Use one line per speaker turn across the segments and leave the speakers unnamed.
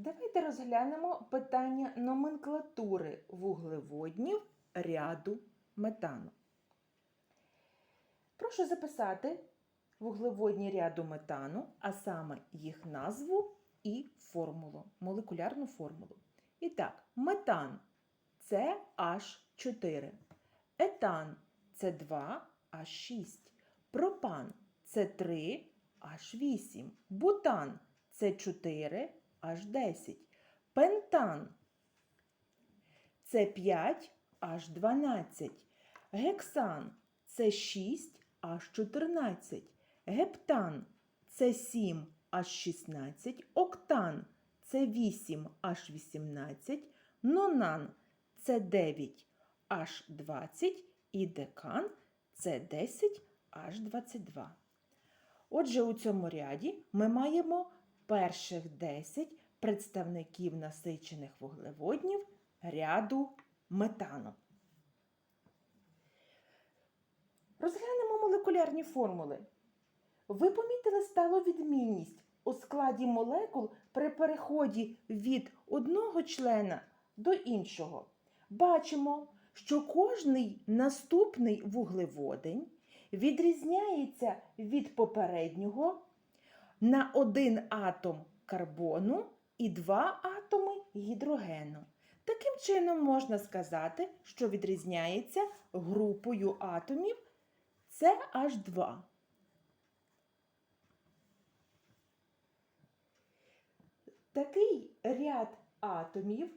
Давайте розглянемо питання номенклатури вуглеводнів ряду метану. Прошу записати вуглеводні ряду метану, а саме їх назву і формулу, молекулярну формулу. І так, метан це H4, етан це 2H6, пропан це 3H8, бутан це 4 H10, пентан це 5 H12, гексан це 6 H14, гептан це 7 H16, октан це 8 H18, нонан це 9 H20 і декан це 10 H22. Отже, у цьому ряді ми маємо перших 10 представників насичених вуглеводнів ряду метану. Розглянемо молекулярні формули. Ви помітили сталу відмінність у складі молекул при переході від одного члена до іншого. Бачимо, що кожний наступний вуглеводень відрізняється від попереднього на один атом карбону і два атоми гідрогену. Таким чином можна сказати, що відрізняється групою атомів CH2. Такий ряд атомів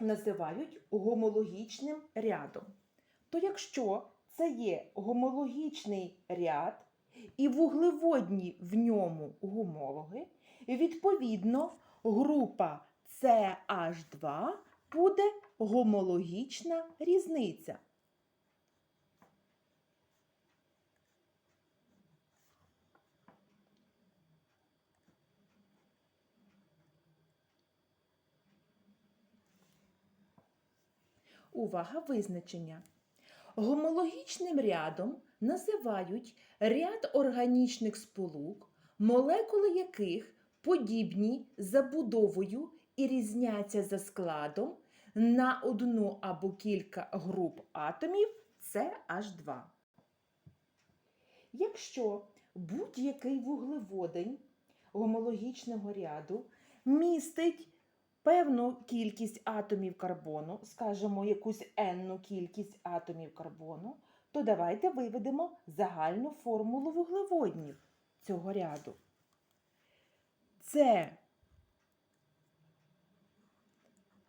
називають гомологічним рядом. То якщо це є гомологічний ряд і вуглеводні в ньому гомологи, відповідно, група CH2 буде гомологічна різниця. Увага визначення. Гомологічним рядом називають ряд органічних сполук, молекули яких подібні забудовою і різняться за складом на одну або кілька груп атомів CH2. Якщо будь-який вуглеводень гомологічного ряду містить певну кількість атомів карбону, скажімо, якусь енну кількість атомів карбону, то давайте виведемо загальну формулу вуглеводнів цього ряду. Це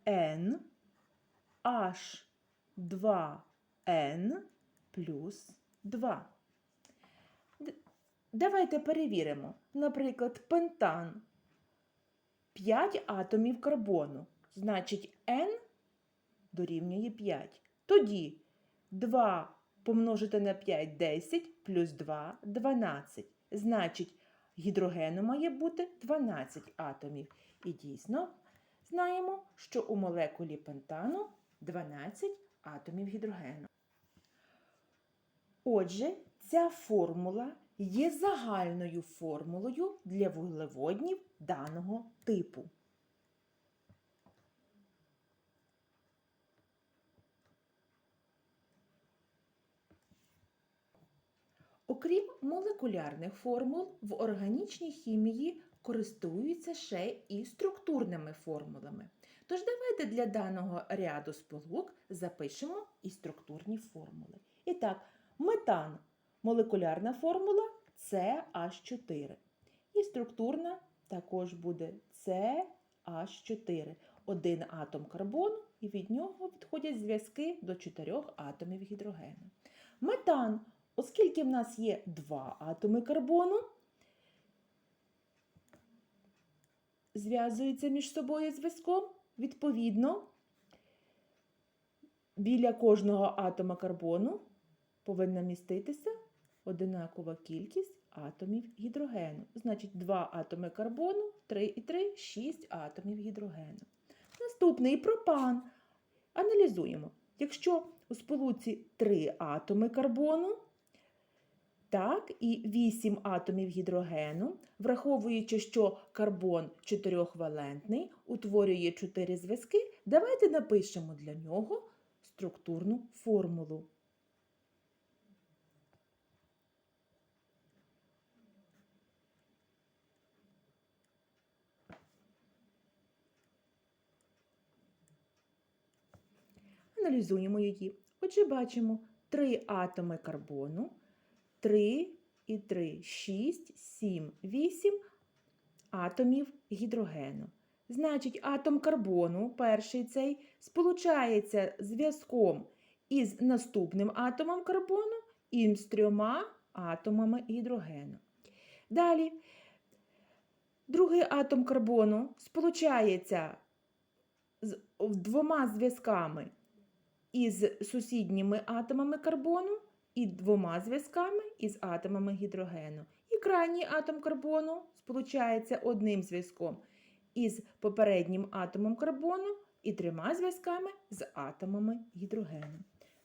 N H2N плюс 2. Давайте перевіримо. Наприклад, пентан 5 атомів карбону. Значить, N дорівнює 5. Тоді 2 помножити на 5 10 плюс 2 12. Значить, гідрогену має бути 12 атомів. І дійсно знаємо, що у молекулі пентану 12 атомів гідрогену. Отже, ця формула є загальною формулою для вуглеводнів даного типу. Окрім молекулярних формул, в органічній хімії користуються ще і структурними формулами. Тож давайте для даного ряду сполук запишемо і структурні формули. І так, метан молекулярна формула CH4. І структурна також буде CH4. Один атом карбону, і від нього відходять зв'язки до чотирьох атомів гідрогену. Метан, оскільки в нас є два атоми карбону, зв'язуються між собою зв'язком, відповідно, біля кожного атома карбону повинна міститися одинакова кількість атомів гідрогену. Значить, 2 атоми карбону, 3 і 3 – 6 атомів гідрогену. Наступний пропан. Аналізуємо. Якщо у сполуці 3 атоми карбону, Так, і 8 атомів гідрогену, враховуючи, що карбон чотирьохвалентний, утворює 4 зв'язки, давайте напишемо для нього структурну формулу. Аналізуємо її. Отже, бачимо 3 атоми карбону, 3 і 3, 6, 7, 8 атомів гідрогену. Значить, атом карбону, перший цей, сполучається зв'язком із наступним атомом карбону і з трьома атомами гідрогену. Далі, другий атом карбону сполучається з двома зв'язками із сусідніми атомами карбону і двома зв'язками із атомами гідрогену. І крайній атом карбону сполучається одним зв'язком із попереднім атомом карбону і трьома зв'язками з атомами гідрогену.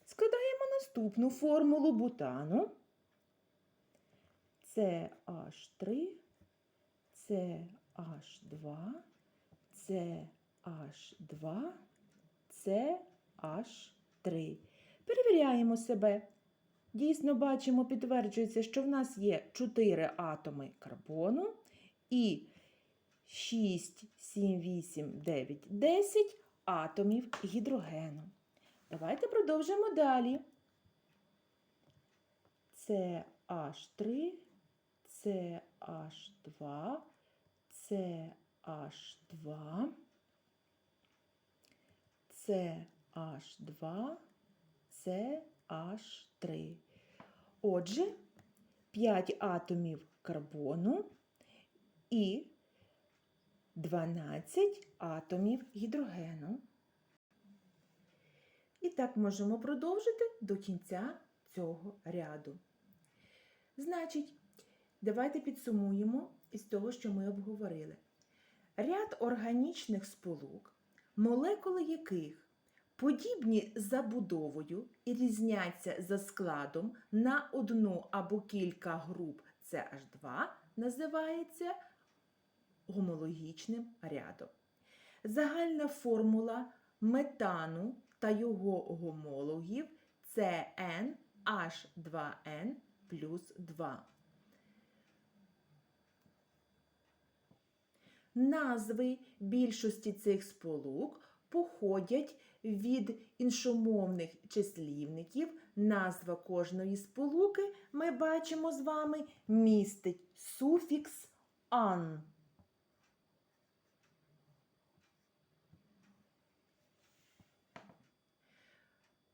Складаємо наступну формулу бутану. CH3, CH2, CH2, CH3. Перевіряємо себе. Дійсно, бачимо, підтверджується, що в нас є 4 атоми карбону і 6, 7, 8, 9, 10 атомів гідрогену. Давайте продовжимо далі. CH3, CH2, CH2, CH2, CH3. Отже, 5 атомів карбону і 12 атомів гідрогену. І так можемо продовжити до кінця цього ряду. Значить, давайте підсумуємо із того, що ми обговорили. Ряд органічних сполук, молекули яких подібні забудовою і різняться за складом на одну або кілька груп CH2, називається гомологічним рядом. Загальна формула метану та його гомологів це NH2N плюс 2. Назви більшості цих сполук походять від іншомовних числівників. Назва кожної сполуки ми бачимо з вами містить суфікс ан.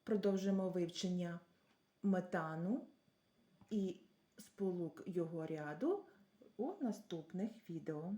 Продовжимо вивчення метану і сполук його ряду у наступних відео.